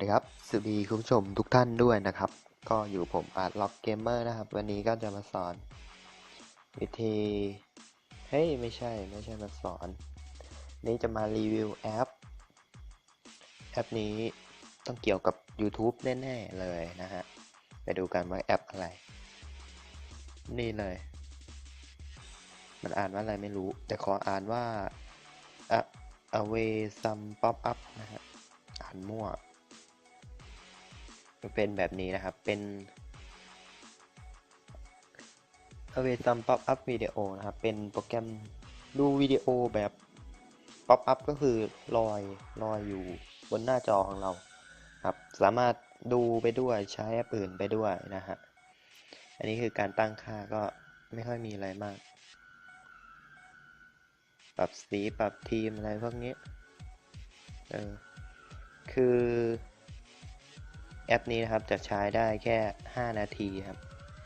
สดีครับสวัสดีคุณผู้ชมทุกท่านด้วยนะครับ ก็อยู่ผมอาร์ตล็อกเกมเมอร์นะครับ วันนี้ก็จะมาสอน วิธี เฮ้ย ไม่ใช่ ไม่ใช่มาสอน นี่จะมารีวิวแอป แอปนี้ต้องเกี่ยวกับ YouTube แน่ ๆ เลยนะฮะ ไปดูกันว่าแอปอะไร นี่เลย มันอ่านว่าอะไรไม่รู้ แต่ขออ่านว่า away some pop up นะฮะ อ่านมั่ว มันเป็นแบบนี้นะครับ เป็น Away some pop up video นะครับ เป็นโปรแกรมดูวิดีโอแบบ pop up ก็คือลอยลอยอยู่บนหน้าจอของเราครับ สามารถดูไปด้วยใช้แอปอื่นไปด้วยนะฮะ อันนี้คือการตั้งค่าก็ไม่ค่อยมีอะไรมาก ปรับสีปรับทีมอะไรพวกนี้ เออ คือ แอปนี้นะครับจะใช้ได้แค่ 5 นาทีครับ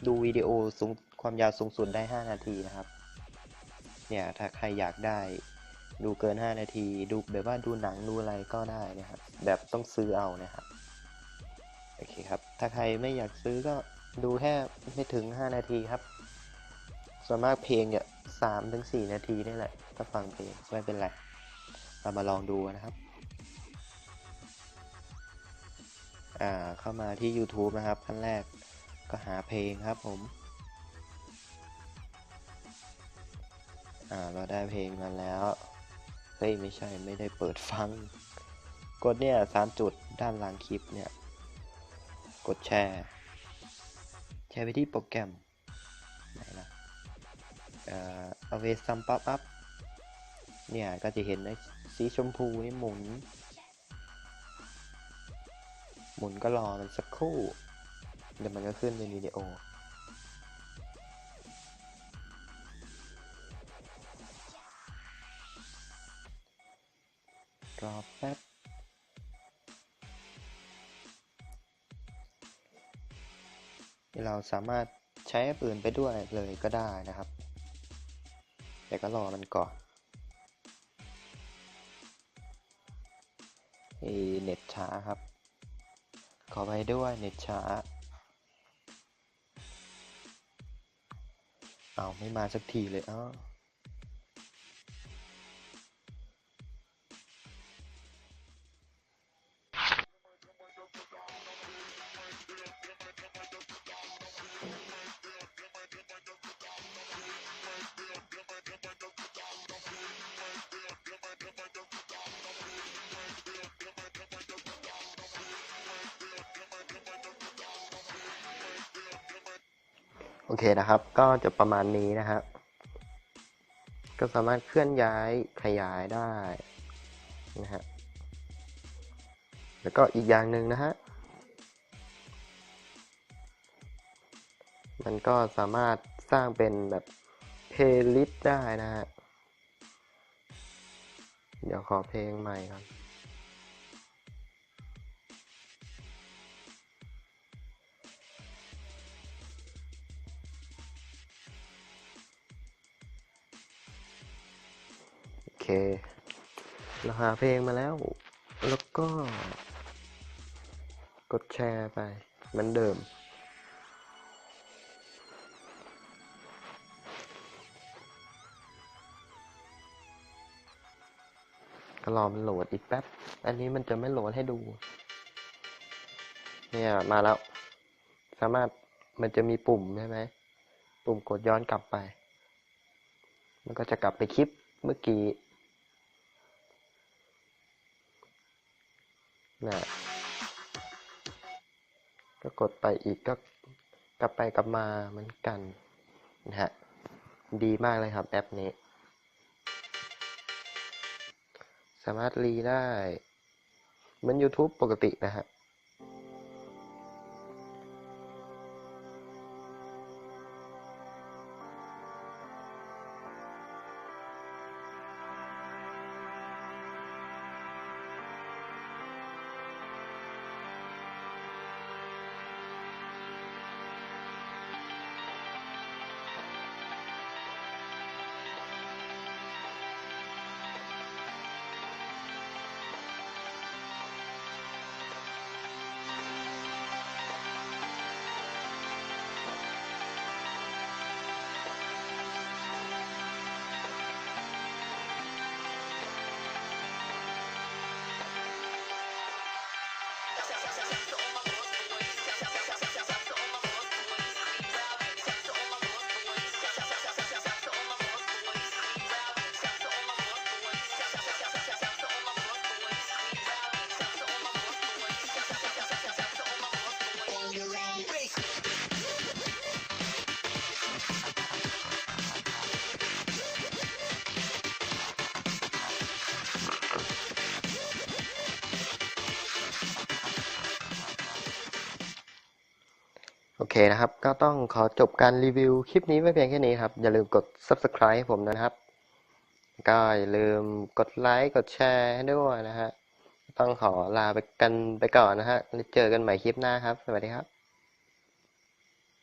ดูวิดีโอสูงความยาวสูงสุดได้ 5 นาทีนะครับ เนี่ยถ้าใครอยากได้ดูเกิน 5 นาที ดูแบบว่าดูหนังดูอะไรก็ได้นะครับ แบบต้องซื้อเอานะครับโอเคครับ ถ้าใครไม่อยากซื้อก็ดูแค่ไม่ถึง 5 นาทีครับ ส่วนมากเพลงเนี่ยสามถึงสี่นาทีนี่แหละ ถ้าฟังเพลงไม่เป็นไร เรามาลองดูนะครับ เข้ามาที่ YouTube นะครับขั้นแรกก็หาเพลงครับผมเราได้เพลงมาแล้ว เฮ้ย ไม่ใช่ไม่ได้เปิดฟัง กดเนี่ยสามจุดด้านหลังคลิปเนี่ย กดแชร์ แชร์ไปที่โปรแกรม ไหนล่ะเอ่อ Away Some Pop Up เนี่ย ก็จะเห็นไอ้สีชมพูนี่หมุน หมุนก็รอมันสักครู่ เดี๋ยวมันก็ขึ้นเป็นวิดีโอ รอแป๊บเราสามารถใช้แอปอื่นไปด้วยเลยก็ได้นะครับ แต่ก็รอมันก่อนเอเน็ตช้าครับ ขอไปด้วยเน็ตช้า เอาไม่มาสักทีเลยอ้า โอเคนะครับ ก็จะประมาณนี้นะครับก็สามารถเคลื่อนย้ายขยายได้นะฮะแล้วก็อีกอย่างหนึ่งนะฮะมันก็สามารถสร้างเป็นแบบเพลย์ลิสต์ได้นะฮะ เดี๋ยวขอเพลงใหม่ครับ เค เราหาเพลงมาแล้ว แล้วก็ กดแชร์ไปเหมือนเดิม ก็รอมันโหลดอีกแป๊บ อันนี้มันจะไม่โหลดให้ดู เนี่ย มาแล้ว สามารถมันจะมีปุ่มใช่ไหม ปุ่มกดย้อนกลับไป มันก็จะกลับไปคลิปเมื่อกี้ นะก็กดไปอีกก็กลับไปกลับมาเหมือนกันนะฮะดีมากเลยครับแอปนี้ สามารถรีได้ เหมือน YouTube ปกตินะฮะ อเคนะครับ ก็ต้องขอจบการรีวิวคลิปนี้ไว้เพียงแค่นี้ครับ อย่าลืมกด subscribe ให้ผมนะครับ ก็อย่าลืมกดไลค์กดแชร์ให้ด้วยนะฮะ ต้องขอลาไปกันไปก่อนนะฮะแล้วเจอกันใหม่คลิปหน้าครับ สวัสดีครับ